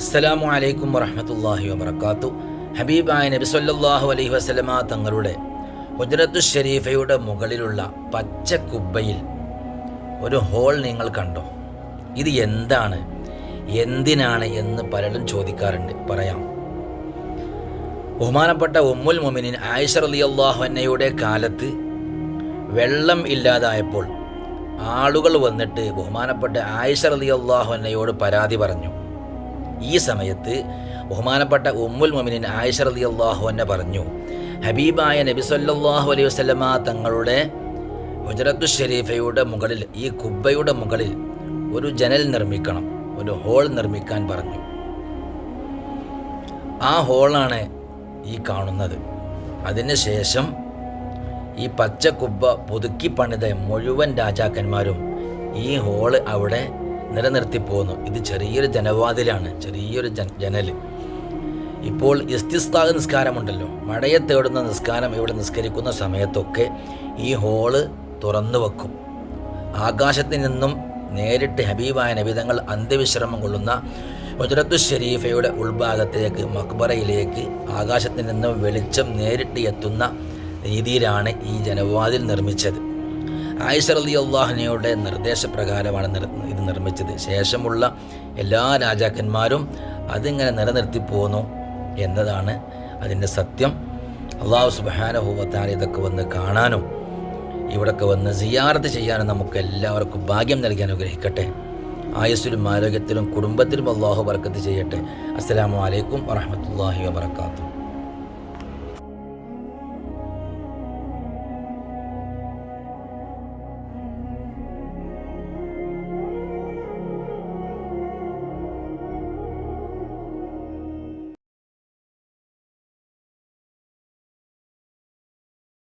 അസ്സലാമു അലൈക്കും വറഹമത്തല്ലാഹി വബർക്കാത്തു ഹബീബായ നബി സല്ലല്ലാഹു അലൈഹി വസല്ലമ തങ്ങളുടെ ഹുജ്രത്തു ഷെരീഫയുടെ മുകളിലുള്ള പച്ച കുബ്ബയിൽ ഒരു ഹോൾ നിങ്ങൾ കണ്ടോ? ഇത് എന്താണ്? എന്തിനാണ് എന്ന് പലരും ചോദിക്കാറുണ്ട്. പറയാം. ബഹുമാനപ്പെട്ട ഉമ്മുൽ മൊമിനിൻ ആയിഷ റളിയല്ലാഹു അൻഹയുടെ കാലത്ത് വെള്ളം ഇല്ലാതായപ്പോൾ ആളുകൾ വന്നിട്ട് ബഹുമാനപ്പെട്ട ആയിഷ റളിയല്ലാഹു അൻഹയോട് പരാതി പറഞ്ഞു. ഈ സമയത്ത് ബഹുമാനപ്പെട്ട ഉമ്മുൽ മൊമിനിൻ ആയിഷ അള്ളാഹു എന്നെ പറഞ്ഞു ഹബീബായ നബി സല്ലല്ലാഹു അലൈഹി വസല്ലമ തങ്ങളുടെ ഹുജറത്തു ഷെരീഫയുടെ മുകളിൽ ഈ കുബ്ബയുടെ മുകളിൽ ഒരു ജനൽ നിർമ്മിക്കണം ഒരു ഹോൾ നിർമ്മിക്കാൻ പറഞ്ഞു. ആ ഹോളാണ് ഈ കാണുന്നത്. അതിനുശേഷം ഈ പച്ച കുബ്ബ പുതുക്കി പണിത മുഴുവൻ രാജാക്കന്മാരും ഈ ഹോൾ അവിടെ നിലനിർത്തി പോകുന്നു. ഇത് ചെറിയൊരു ജനവാതിലാണ് ചെറിയൊരു ജന ജനൽ ഇപ്പോൾ ഇസ്തിസ്താഹ് നിസ്കാരമുണ്ടല്ലോ. മഴയെ തേടുന്ന നിസ്കാരം ഇവിടെ നിസ്കരിക്കുന്ന സമയത്തൊക്കെ ഈ ഹോൾ തുറന്നു വെക്കും. ആകാശത്തിൽ നിന്നും നേരിട്ട് ഹബീബായ നബിതങ്ങൾ അന്ത്യവിശ്രമം കൊള്ളുന്ന ഹുജറത്തു ഷരീഫയുടെ ഉൾഭാഗത്തേക്ക് മക്ബറയിലേക്ക് ആകാശത്തിൽ നിന്നും വെളിച്ചം നേരിട്ട് എത്തുന്ന രീതിയിലാണ് ഈ ജനവാതിൽ നിർമ്മിച്ചത്. ആയിഷ അലി അള്ളാഹുനയുടെ നിർദ്ദേശപ്രകാരമാണ് നിർ ഇത് നിർമ്മിച്ചത്. ശേഷമുള്ള എല്ലാ രാജാക്കന്മാരും അതിങ്ങനെ നിലനിർത്തി പോന്നു എന്നതാണ് അതിന്റെ സത്യം. അള്ളാഹു സുബാനഹൂവത്താൻ ഇതൊക്കെ വന്ന് കാണാനും ഇവിടൊക്കെ വന്ന് സിയാറത്ത് ചെയ്യാനും നമുക്ക് എല്ലാവർക്കും ഭാഗ്യം നൽകാൻ അനുഗ്രഹിക്കട്ടെ. ആയുസ്സിലും ആരോഗ്യത്തിലും കുടുംബത്തിലും അള്ളാഹു ബർക്കത്ത് ചെയ്യട്ടെ. അസ്സലാമു അലൈക്കും വറഹമത്തല്ലാഹി വാബർക്കാത്തു